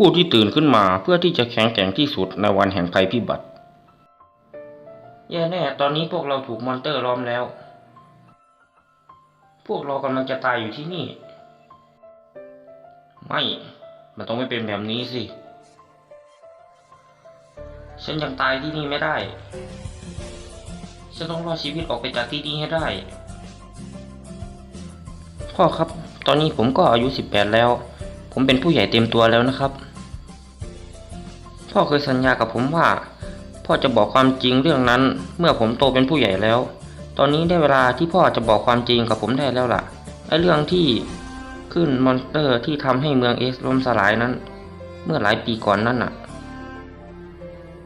ผู้ที่ตื่นขึ้นมาเพื่อที่จะแข็งแกร่งที่สุดในวันแห่งภัยพิบัติ แย่แน่ ตอนนี้พวกเราถูกมอนเตอร์ล้อมแล้ว พวกเรากำลังจะตายอยู่ที่นี่ ไม่ มันต้องไม่เป็นแบบนี้สิ ฉันยังตายที่นี่ไม่ได้ ฉันต้องรอดชีวิตออกไปจากที่นี่ให้ได้ พ่อครับ ตอนนี้ผมก็อายุสิบแปดแล้ว ผมเป็นผู้ใหญ่เต็มตัวแล้วนะครับ พ่อเคยสัญญากับผมว่า พ่อจะบอกความจริงเรื่องนั้น เมื่อผมโตเป็นผู้ใหญ่แล้ว ตอนนี้ได้เวลาที่พ่อจะบอกความจริงกับผมได้แล้วล่ะไอ้เรื่องที่ขึ้นมอนสเตอร์ที่ทำให้เมืองเอสล่มสลายนั้น เมื่อหลายปีก่อนนั่นน่ะ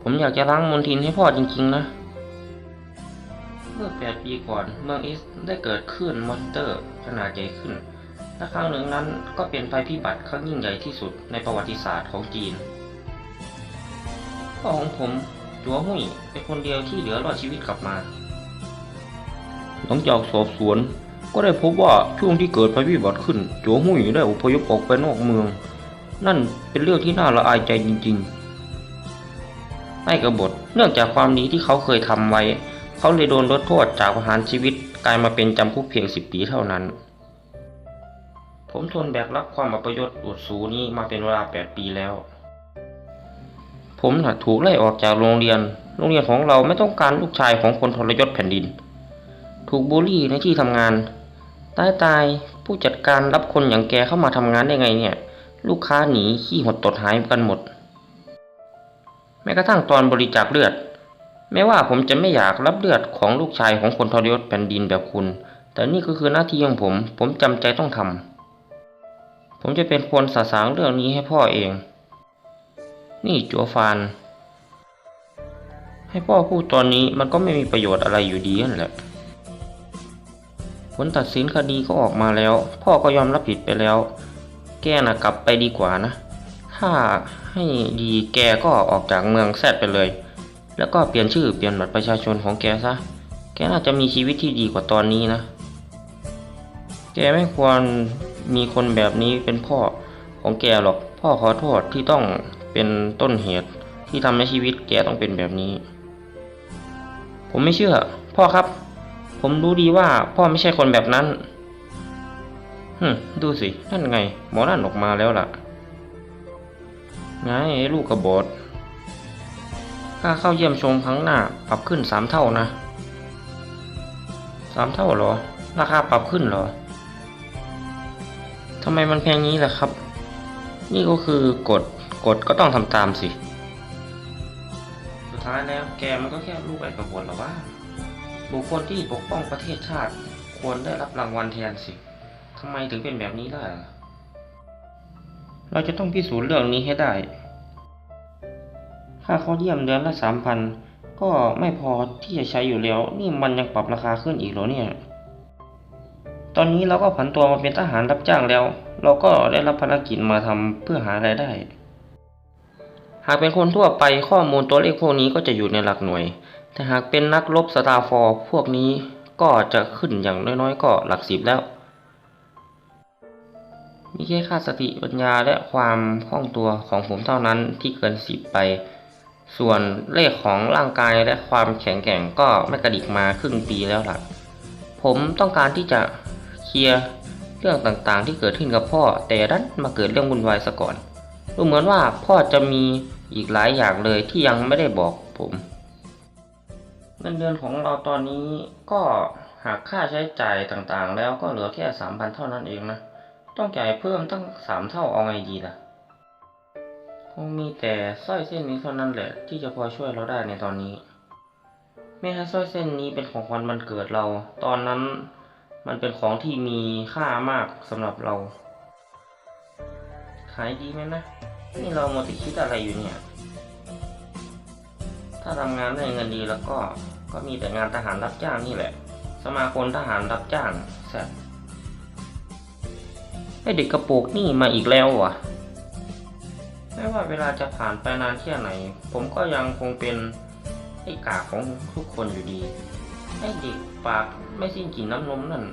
ผมอยากจะล้างมลทินให้พ่อจริงๆนะ เมื่อแปดปีก่อนเมืองเอสได้เกิดขึ้นมอนสเตอร์ขนาดใหญ่ขึ้นและครั้งหนึ่งนั้นก็เป็นภัยพิบัติครั้งยิ่งใหญ่ที่สุดในประวัติศาสตร์ของจีน พ่อของผมจัวหุ่ยเป็นคนเดียวที่เหลือรอดชีวิตกลับมา หลังจากสอบสวนก็ได้พบว่าช่วงที่เกิดภัยพิบัติขึ้นจัวหุ่ยได้อพยพออกไปนอกเมือง นั่นเป็นเรื่องที่น่าละอายใจจริงๆให้กบฏเนื่องจากความดีที่เขาเคยทำไว้ เขาเลยโดนลดโทษจากประหารชีวิตกลายมาเป็นจำคุกเพียงสิบปีเท่านั้น ผมทนแบกรับความอัปยศอดสูนี้มาเป็นเวลาแปดปีแล้ว ผมน่ะถูกไล่ออกจากโรงเรียน โรงเรียนของเราไม่ต้องการลูกชายของคนทรยศแผ่นดิน ถูกบูลลี่ในที่ทำงาน ตายตายผู้จัดการรับคนอย่างแกเข้ามาทำงานได้ไงเนี่ย ลูกค้าหนีขี้หดตดหายกันหมด แม้กระทั่งตอนบริจาคเลือด แม้ว่าผมจะไม่อยากรับเลือดของลูกชายของคนทรยศแผ่นดินแบบคุณ แต่นี่ก็คือหน้าที่ของผม ผมจำใจต้องทำผมจะเป็นคนสาสางเรื่องนี้ให้พ่อเอง นี่จัวฟาน ให้พ่อพูดตอนนี้มันก็ไม่มีประโยชน์อะไรอยู่ดีนั่นแหละ ผลตัดสินคดีก็ออกมาแล้ว พ่อก็ยอมรับผิดไปแล้ว แกน่ะกลับไปดีกว่านะ ถ้าให้ดีแกก็ออกจากเมืองแซดไปเลย แล้วก็เปลี่ยนชื่อเปลี่ยนบัตรประชาชนของแกซะ แกน่าจะมีชีวิตที่ดีกว่าตอนนี้นะ แกไม่ควรมีคนแบบนี้เป็นพ่อของแกหรอก พ่อขอโทษที่ต้อง เป็นต้นเหตุที่ทำให้ชีวิตแกต้องเป็นแบบนี้ ผมไม่เชื่อ พ่อครับ ผมรู้ดีว่าพ่อไม่ใช่คนแบบนั้นฮึดูสิ นั่นไง หมอนั่นออกมาแล้วล่ะ ไงไอ้ลูกกระบอดค่าเข้าเยี่ยมชมครั้งหน้าปรับขึ้นสามเท่านะสามเท่าเหรอ ราคาปรับขึ้นเหรอทำไมมันแพงนี้ล่ะครับ นี่ก็คือกฎ กฎก็ต้องทำตามสิ สุดท้ายแล้วแกมันก็แค่ลูกไอ้กระบวนหรอวะบุคคลที่ปกป้องประเทศชาติ ควรได้รับรางวัลแทนสิทำไมถึงเป็นแบบนี้ล่ะ เราจะต้องพิสูจน์เรื่องนี้ให้ได้ ค่าเขาเยี่ยมเดือนละสามพันก็ไม่พอที่จะใช้อยู่แล้ว นี่มันยังปรับราคาขึ้นอีกเหรอเนี่ย ตอนนี้เราก็ผันตัวมาเป็นทหารรับจ้างแล้ว เราก็ได้รับภารกิจมาทำเพื่อหารายได้ากเป็นคนทั่วไปข้อมูลตัวเลขพวกนี้ก็จะอยู่ในหลักหน่วย แต่หากเป็นนักรบสตาร์ฟอร์พวกนี้ก็จะขึ้นอย่างน้อยๆ ก็หลักสิบแล้ว มีแค่ค่าสติปัญญาและความคล่องตัวของผมเท่านั้นที่เกินสิบไป ส่วนเลขของร่างกายและความแข็งแกร่งก็ไม่กระดิกมาครึ่งปีแล้วล่ะ ผมต้องการที่จะเคลียร์เรื่องต่างๆ ที่เกิดขึ้นกับพ่อแต่ดันมาเกิดเรื่องวุ่นวายซะก่อนดูเหมือนว่าพ่อจะมี อีกหลายอย่างเลยที่ยังไม่ได้บอกผม เงินเดือนของเราตอนนี้ก็หากค่าใช้จ่ายต่างๆ แล้วก็เหลือแค่สามพันเท่านั้นเองนะ ต้องจ่ายเพิ่มตั้งสามเท่าเอาไงดีล่ะ คงมีแต่สร้อยเส้นนี้เท่านั้นแหละ ที่จะพอช่วยเราได้ในตอนนี้ แม่ให้สร้อยเส้นนี้เป็นของขวัญวันเกิดเรา ตอนนั้นมันเป็นของที่มีค่ามากสำหรับเรา ขายดีไหมนะ นี่เราโมติคิดอะไรอยู่เนี่ย ถ้าทำงานได้เงินดีแล้วก็ ก็มีแต่งานทหารรับจ้างนี่แหละ สมาคมทหารรับจ้างแซ่ไอเด็กกระโปรงนี่มาอีกแล้ววะไม่ว่าเวลาจะผ่านไปนานแค่ไหน ผมก็ยังคงเป็นไอ้กากของทุกคนอยู่ดี ไอ้เด็กปากไม่สิ้นกลิ่นน้ำนมนั่น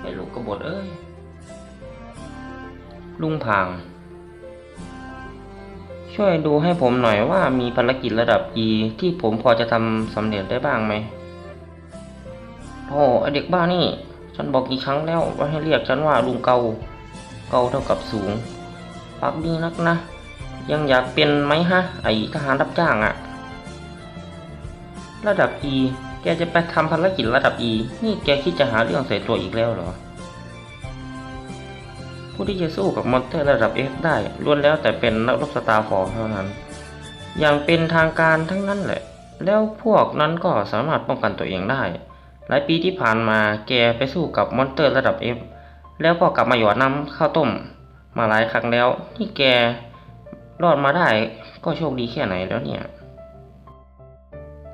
ไอ้ลูกกระบดเอ้ย ลุงพาง ช่วยดูให้ผมหน่อยว่ามีภารกิจระดับ E ที่ผมพอจะทำสำเร็จได้บ้างไหมโอ้ไอเด็กบ้านี่ ฉันบอกกี่ครั้งแล้วว่าให้เรียกฉันว่าลุงเกา เกาเท่ากับสูงปากดีนักนะ ยังอยากเป็นไหมฮะ ไอทหารรับจ้างอะระดับ E แกจะไปทำภารกิจระดับ E นี่แกคิดจะหาเรื่องใส่ตัวอีกแล้วเหรอ ผู้ที่จะสู้กับมอนเตอร์ระดับ F ได้ล้วนแล้วแต่เป็นนักรบสตาร์ฟอร์เท่านั้น อย่างเป็นทางการทั้งนั้นแหละ แล้วพวกนั้นก็สามารถป้องกันตัวเองได้ หลายปีที่ผ่านมาแกไปสู้กับมอนเตอร์ระดับ F แล้วก็กลับมาหยอดน้ำข้าวต้ม มาหลายครั้งแล้วที่แกรอดมาได้ก็โชคดีแค่ไหนแล้วเนี่ย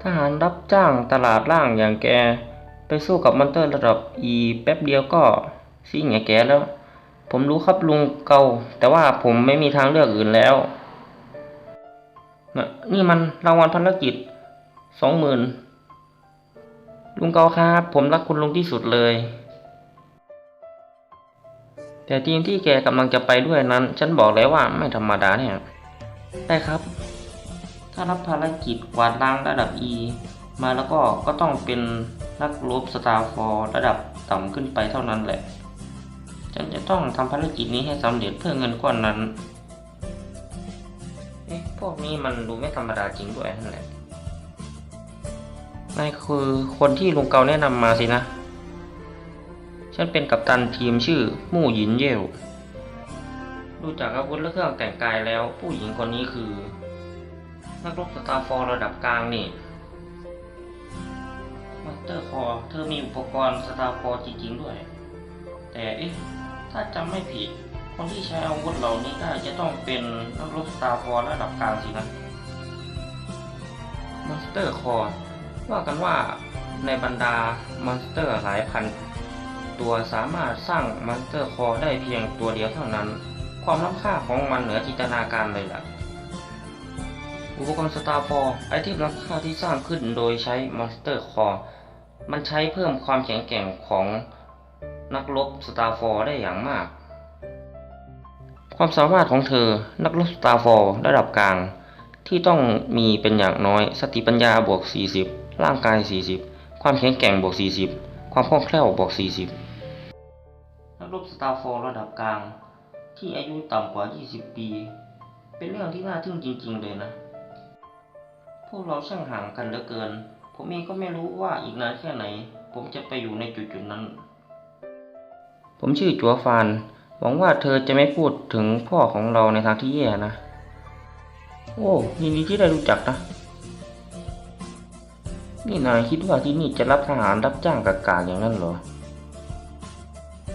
ทหารรับจ้างตลาดล่างอย่างแก ไปสู้กับมอนเตอร์ระดับ E แป๊บเดียวก็ซิ่งอย่างแกแล้ว ผมรู้ครับลุงเกาแต่ว่าผมไม่มีทางเลือกอื่นแล้ว นี่มันรางวัลภารกิจสองหมื่นลุงเกาครับ ผมรักคุณลุงที่สุดเลย แต่ทีมที่แกกำลังจะไปด้วยนั้น ฉันบอกแล้วว่าไม่ธรรมดาเนี่ยได้ครับ ถ้ารับภารกิจกวาดล้างระดับ E มาแล้วก็ก็ต้องเป็นนักรบสตาร์ฟอร์ระดับต่ำขึ้นไปเท่านั้นแหละ ฉันจะต้องทำภารกิจนี้ให้สำเร็จเพื่อเงินก้อนนั้น เอ๊ะ พวกนี้มันดูไม่ธรรมดาจริงด้วยนั่นแหละนายคือคนที่ลุงเกาแนะนำมาสินะ ฉันเป็นกัปตันทีมชื่อมู่หยินเย่วดูจากอาวุธและเครื่องแต่งกายแล้ว ผู้หญิงคนนี้คือ นักรบสตาร์ฟอร์ระดับกลางนี่มาสเตอร์คอร์เธอมีอุปกรณ์สตาร์ฟอร์จริงๆด้วย แต่เอ๊ะ ถ้าจำไม่ผิด คนที่ใช้อาวุธเหล่านี้ได้จะต้องเป็นนักรบสตาร์ฟอร์ระดับกลางสินะมอนสเตอร์คอร์ว่ากันว่าในบรรดามอนสเตอร์หลายพัน ตัวสามารถสร้างมอนสเตอร์คอร์ได้เพียงตัวเดียวเท่านั้น ความล้ำค่าของมันเหนือจินตนาการเลยล่ะอุปกรณ์สตาร์ฟอร์ไอเทมล้ำค่าที่สร้างขึ้นโดยใช้มอนสเตอร์คอร์มันใช้เพิ่มความแข็งแกร่งของ นักรบสตาร์ฟอร์ได้อย่างมาก ความสามารถของเธอนักรบสตาร์ฟอร์ระดับกลาง ที่ต้องมีเป็นอย่างน้อยสติปัญญาบวก 40 ร่างกาย 40 ความแข็งแกร่งบวก 40 ความคล่องแคล่วบวก 40 นักรบสตาร์ฟอร์ระดับกลาง ที่อายุต่ำกว่า 20 ปี เป็นเรื่องที่น่าทึ่งจริง ๆ เลยนะ พวกเราช่างห่างกันเหลือเกิน ผมเองก็ไม่รู้ว่าอีกนานแค่ไหน ผมจะไปอยู่ในจุดๆนั้น ผมชื่อจัวฟาน หวังว่าเธอจะไม่พูดถึงพ่อของเราในทางที่แย่นะ โอ้ยินดีที่ได้รู้จักนะ นี่นายคิดว่าที่นี่จะรับทหารรับจ้างกากาอย่างนั้นเหรอ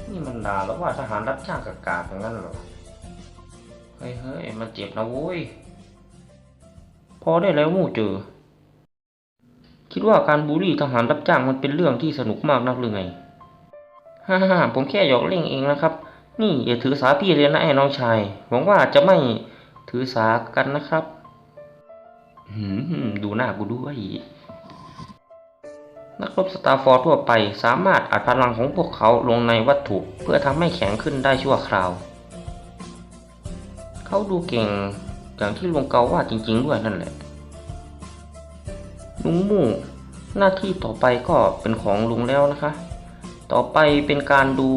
นี่มันด่าแล้วว่าทหารรับจ้างกากาอย่างนั้นเหรอ เฮ้ยเฮ้ยมันเจ็บนะโว้ย พอได้แล้วมู่เจอ คิดว่าการบูลลี่ทหารรับจ้างมันเป็นเรื่องที่สนุกมากนักหรือไง ฮ่าฮ่าผมแค่หยอกเล่นเองนะครับ นี่อย่าถือสาพี่เลยนะไอ้น้องชายหวังว่าจะไม่ถือสากันนะครับหืมดูหน้ากูด้วยนักรบสตาร์ฟอร์ทั่วไปสามารถอัดพลังของพวกเขาลงในวัตถุเพื่อทำให้แข็งขึ้นได้ชั่วคราว เขาดูเก่งอย่างที่ลุงเกาว่าจริง ๆ ด้วยนั่นแหละ ลุงมู่หน้าที่ต่อไปก็เป็นของลุงแล้วนะคะ ต่อไปเป็นการดู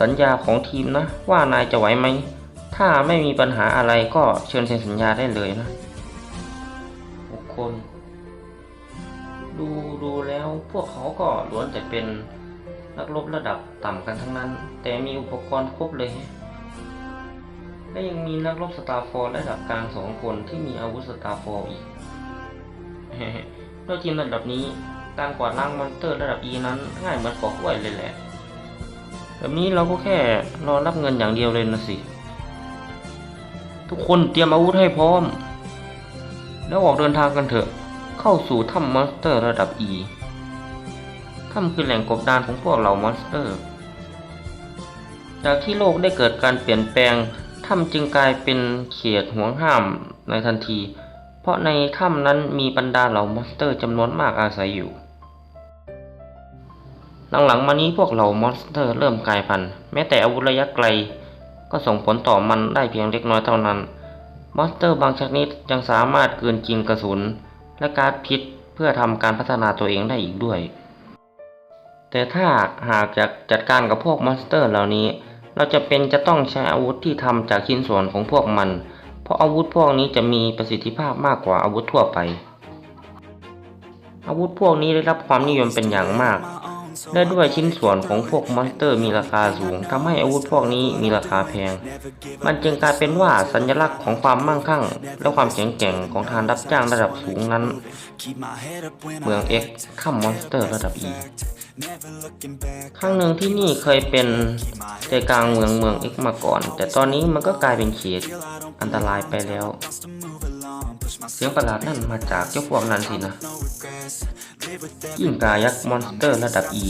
สัญญาของทีมนะ ว่านายจะไหวไหม ถ้าไม่มีปัญหาอะไรก็เชิญเซ็นสัญญาได้เลยนะบุคคล ดูดูแล้วพวกเขาก็ล้วนแต่เป็นนักรบระดับต่ำกันทั้งนั้น แต่มีอุปกรณ์ครบเลย และยังมีนักรบสตาร์ฟอร์ระดับกลางสองคนที่มีอาวุธสตาร์ฟอร์อีกด้วยทีมระดับนี้ การกวาดล้างมอนสเตอร์ระดับ E นั้นง่ายเหมือนปอกกล้วยเลยแหละ แบบนี้เราก็แค่รอรับเงินอย่างเดียวเลยนะสิ ทุกคนเตรียมอาวุธให้พร้อม แล้วออกเดินทางกันเถอะ เข้าสู่ถ้ำมอนสเตอร์ระดับ E ถ้ำคือแหล่งกบดานของพวกเหล่ามอนสเตอร์ จากที่โลกได้เกิดการเปลี่ยนแปลงถ้ำจึงกลายเป็นเขตห่วงห้ามในทันที เพราะในถ้ำนั้นมีบรรดาเหล่ามอนสเตอร์จำนวนมากอาศัยอยู่ หลังๆมานี้พวกเหล่ามอนสเตอร์เริ่มกลายพันธุ์แม้แต่อาวุธระยะไกล ก็ส่งผลต่อมันได้เพียงเล็กน้อยเท่านั้น มอนสเตอร์บางชนิดยังสามารถเกินกินกระสุน และการพิษเพื่อทำการพัฒนาตัวเองได้อีกด้วย แต่ถ้าหากจะจัดการกับพวกมอนสเตอร์เหล่านี้ เราจะเป็นจะต้องใช้อาวุธที่ทำจากชิ้นส่วนของพวกมัน เพราะอาวุธพวกนี้จะมีประสิทธิภาพมากกว่าอาวุธทั่วไป อาวุธพวกนี้ได้รับความนิยมเป็นอย่างมาก และด้วยชิ้นส่วนของพวกมอนสเตอร์มีราคาสูงทำให้อาวุธพวกนี้มีราคาแพง มันจึงกลายเป็นว่าสัญลักษณ์ของความมั่งคั่ง และความแข็งแกร่งของทางรับจ้างระดับสูงนั้น เมือง X ข้ามมอนสเตอร์ระดับ E ครั้งหนึ่งที่นี่เคยเป็นใจกลางเมืองเมือง X มาก่อน แต่ตอนนี้มันก็กลายเป็นเขตอันตรายไปแล้ว เสียงประหลาดนั่นมาจากเจ้าพวกนั้นสินะ ยิ่งกายักษ์มอนสเตอร์ระดับ E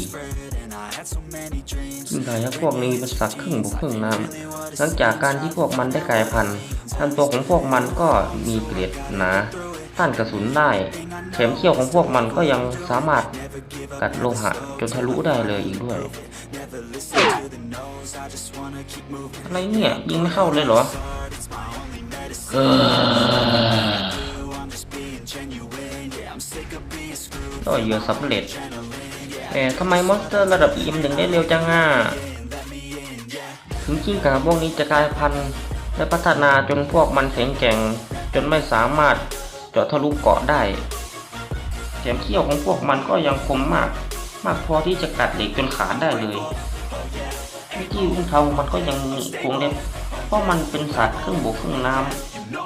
ยิ่งกายักษ์พวกนี้เป็นสัตว์ครึ่งบกครึ่งน้ำหลังจากการที่พวกมันได้กลายพันธุ์ลำตัวของพวกมันก็มีเกล็ดหนาต้านกระสุนได้แถมเขี้ยวของพวกมันก็ยังสามารถกัดโลหะจนทะลุได้เลยอีกด้วย อะไรเนี่ย ยิงไม่เข้าเลยเหรอ เออก็เหยื่อสำเร็จแต่ทำไมมอนสเตอร์ระดับ EM ถึงได้เร็วจังอะถึงกิ้งก่าพวกนี้จะกลายพันธุ์และพัฒนาจนพวกมันแข็งแกร่ง จนไม่สามารถเจาะทะลุเกาะได้แถมเขี้ยวของพวกมันก็ยังคมมาก มากพอที่จะกัดเหล็กจนขาดได้เลยวิธีอุ้งเท้ามันก็ยังคงเล็บ เพราะมันเป็นสัตว์ครึ่งบกครึ่งน้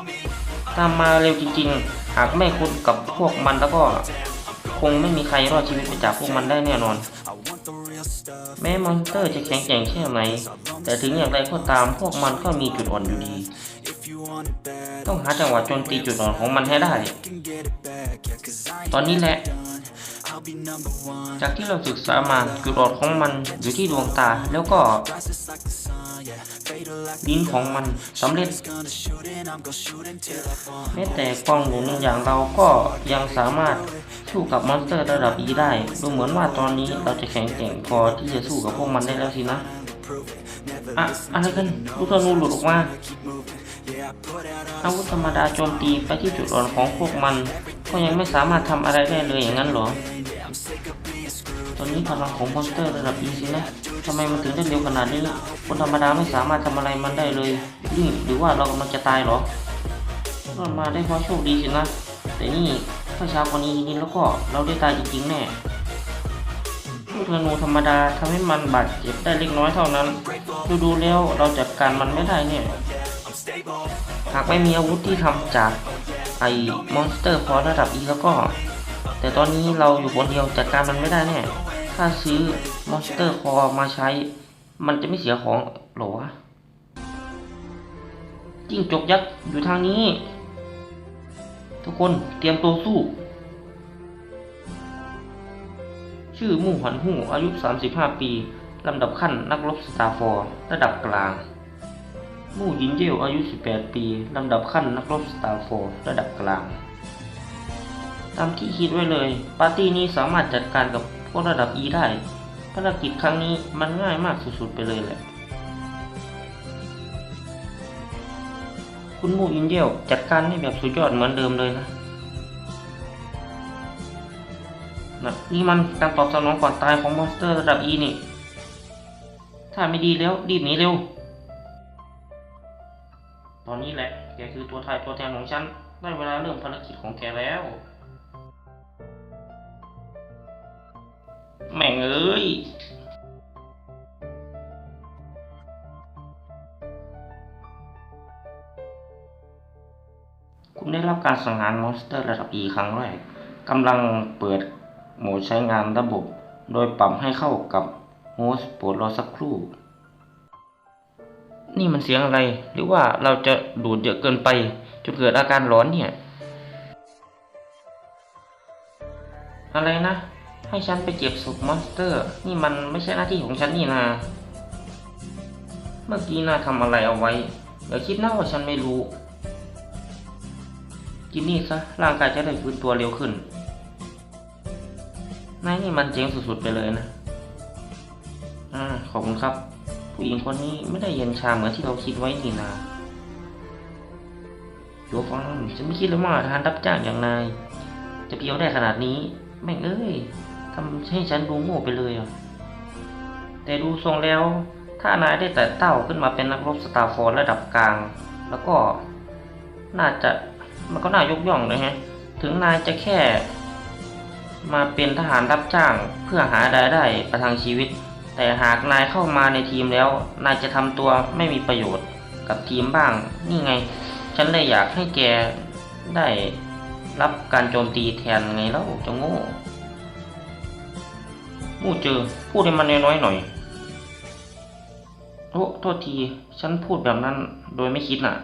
ำตามมาเร็วจริงๆ หากไม่คุ้นกับพวกมันแล้วก็ คงไม่มีใครรอดชีวิตไปจากพวกมันได้แน่นอน แม้มอนสเตอร์จะแข็งแกร่งแค่ไหน แต่ถึงอย่างไรก็ตามพวกมันก็มีจุดอ่อนอยู่ดี ต้องหาจังหวะโจมตีจุดอ่อนของมันให้ได้ ตอนนี้แหละจากที่เราศึกษามาจุดอ่อนของมันอยู่ที่ดวงตาแล้วก็ ลิ้นของมันสำเร็จแม้แต่กองหนุนอย่างเราก็ยังสามารถสู้กับมอนสเตอร์ระดับ E ได้ดูเหมือนว่าตอนนี้เราจะแข็งแกร่งพอที่จะสู้กับพวกมันได้แล้วสินะอะอะไรกันลูกธนูหลุดออกมาอาวุธธรรมดาโจมตีไปที่จุดอ่อนของพวกมัน ก็ยังไม่สามารถทำอะไรได้เลยอย่างนั้นหรอ ตอนนี้พลังของมอนสเตอร์ระดับ E สินะทำไมมันถึงได้เร็วขนาดนี้คนธรรมดาไม่สามารถทำอะไรมันได้เลยนี่หรือว่าเรากำลังจะตายเหรอรอดมาได้เพราะโชคดีสินะ แต่นี่ถ้าช้ากว่านี้นิดแล้วก็เราได้ตายจริงๆแน่ลูกธนูธรรมดาทำให้มันบาดเจ็บได้เล็กน้อยเท่านั้น ดูดูแล้วเราจัดการมันไม่ได้เนี่ย หากไม่มีอาวุธที่ทำจากไอ้มอนสเตอร์พอระดับ E แล้วก็ แต่ตอนนี้เราอยู่คนเดียวจัดการมันไม่ได้แน่ถ้าซื้อมอนสเตอร์คอมาใช้ มันจะไม่เสียของหรอวะจิ้งจกยักษ์อยู่ทางนี้ ทุกคนเตรียมตัวสู้ ชื่อมู่หันหู้อายุ 35 ปีลำดับขั้นนักรบสตาร์ฟอร์ระดับกลาง มู่ยินเยวอายุ 18 ปี ลำดับขั้นนักรบสตาร์ฟอร์ระดับกลาง ตามที่คิดไว้เลย ปาร์ตี้นี้สามารถจัดการกับพวกระดับ E ได้ ภารกิจครั้งนี้มันง่ายมากสุดๆไปเลยแหละ คุณมู่ยินเยวจัดการให้แบบสุดยอดเหมือนเดิมเลยนะนะนี่มันการตอบสนองก่อนตายของมอนสเตอร์ระดับ E นี่ ถ้าไม่ดีแล้วรีบหนีเร็ว ตอนนี้แหละ แกคือตัวทายตัวแทนของฉัน ได้เวลาเริ่มภารกิจของแกแล้ว แม่งเอ้ยคุณได้รับการสังหารมอนสเตอร์ระดับ E ครั้งแรกกำลังเปิดโหมดใช้งานระบบ โดยปรับให้เข้ากับโฮสต์โปรดรอสักครู่ นี่มันเสียงอะไร หรือว่าเราจะดูดเยอะเกินไปจนเกิดอาการร้อนเนี่ย อะไรนะ ให้ฉันไปเก็บศพมอนสเตอร์ นี่มันไม่ใช่หน้าที่ของฉันนี่นา เมื่อกี้นาทำอะไรเอาไว้อย่าคิดนะว่าฉันไม่รู้ กินนี่ซะ ร่างกายจะได้ฟื้นตัวเร็วขึ้น นายนี่มันเจ๋งสุดๆไปเลยนะ อ่า ขอบคุณครับ ผู้หญิงคนนี้ไม่ได้เย็นชาเหมือนที่เราคิดไว้นี่นาโยฟังฉันไม่คิดเลยว่าทหารรับจ้างอย่างนาย จะเพียวได้ขนาดนี้ แม่งเอ้ย ทำให้ฉันดูโง่ไปเลยอะ แต่ดูทรงแล้ว ถ้านายได้แต่เต้าขึ้นมาเป็นนักรบสตาร์ฟอร์ระดับกลาง แล้วก็น่าจะมันก็น่ายกย่องเลยฮะ ถึงนายจะแค่ มาเป็นทหารรับจ้างเพื่อหารายได้ประทังชีวิต แต่หากนายเข้ามาในทีมแล้ว นายจะทำตัวไม่มีประโยชน์กับทีมบ้าง นี่ไง ฉันเลยอยากให้แกได้รับการโจมตีแทนไงแล้วจะโง่ มู่เจอ พูดให้มันน้อยๆหน่อยโอ้โทษที ฉันพูดแบบนั้นโดยไม่คิดน่ะ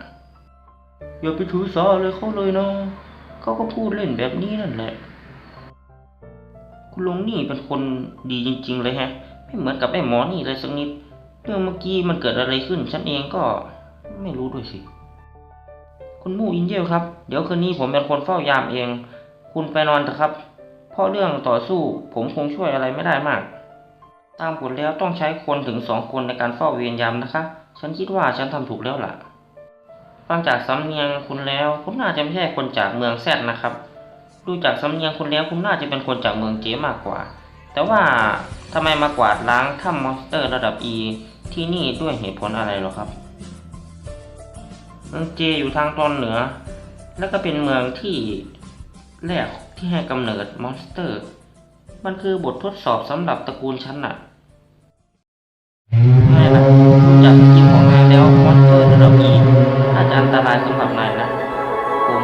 อย่าไปถือสาเลยเขาเลยนะเขาก็พูดเล่นแบบนี้นั่นแหละ คุณลุงนี่เป็นคนดีจริง ๆ เลยแฮะ ไม่เหมือนกับไอ้หมอนี่เลยสักนิด เรื่องเมื่อกี้มันเกิดอะไรขึ้น ฉันเองก็ไม่รู้ด้วยสิ คุณมู่อินเยลครับ เดี๋ยวคืนนี้ผมเป็นคนเฝ้ายามเอง คุณไปนอนเถอะครับ เพราะเรื่องต่อสู้ผมคงช่วยอะไรไม่ได้มาก ตามกฎแล้วต้องใช้คนถึงสองคนในการเฝ้าเวรยามนะคะ ฉันคิดว่าฉันทำถูกแล้วล่ะ ฟังจากสำเนียงคุณแล้วคุณน่าจะไม่ใช่คนจากเมืองแซดนะครับ ดูจากสำเนียงคุณแล้วคุณน่าจะเป็นคนจากเมืองเจมากกว่า แต่ว่าทำไมมากวาดล้างถ้ำมอนสเตอร์ระดับ E ที่นี่ด้วยเหตุผลอะไรหรอครับเมืองเจอยู่ทางตอนเหนือ และก็เป็นเมืองที่แรก ที่ให้กำเนิดมอนสเตอร์ มันคือบททดสอบสำหรับตระกูลฉันน่ะแม่นะจากสกิลของนายแล้วมอนสเตอร์ระดับ E อาจจะอันตรายสำหรับนายนะผม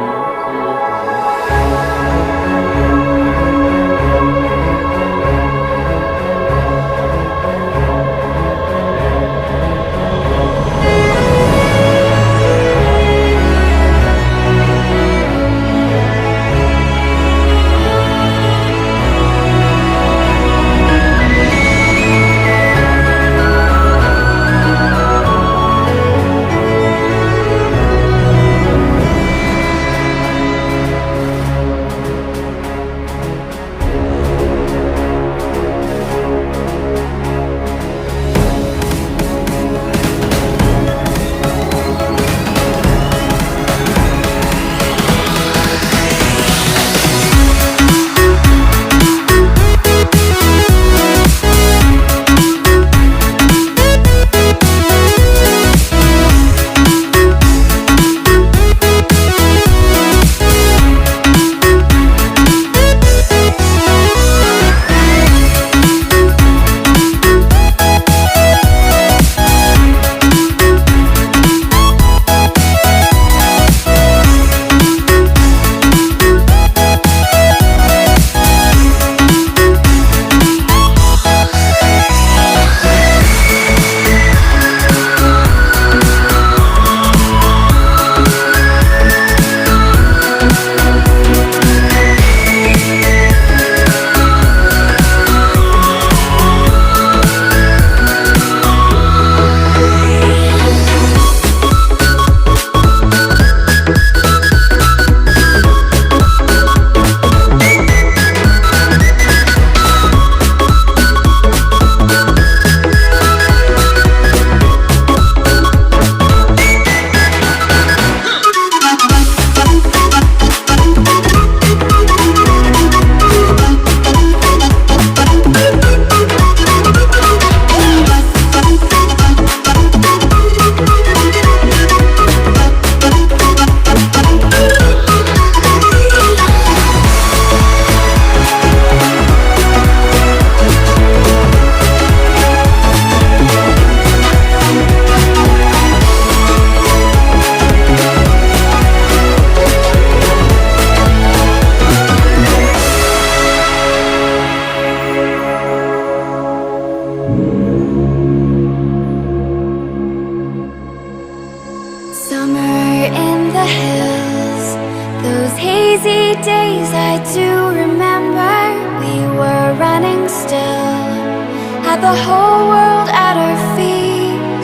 still Had the whole world at our feet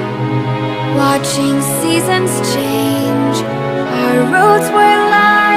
Watching seasons change. Our roads were lined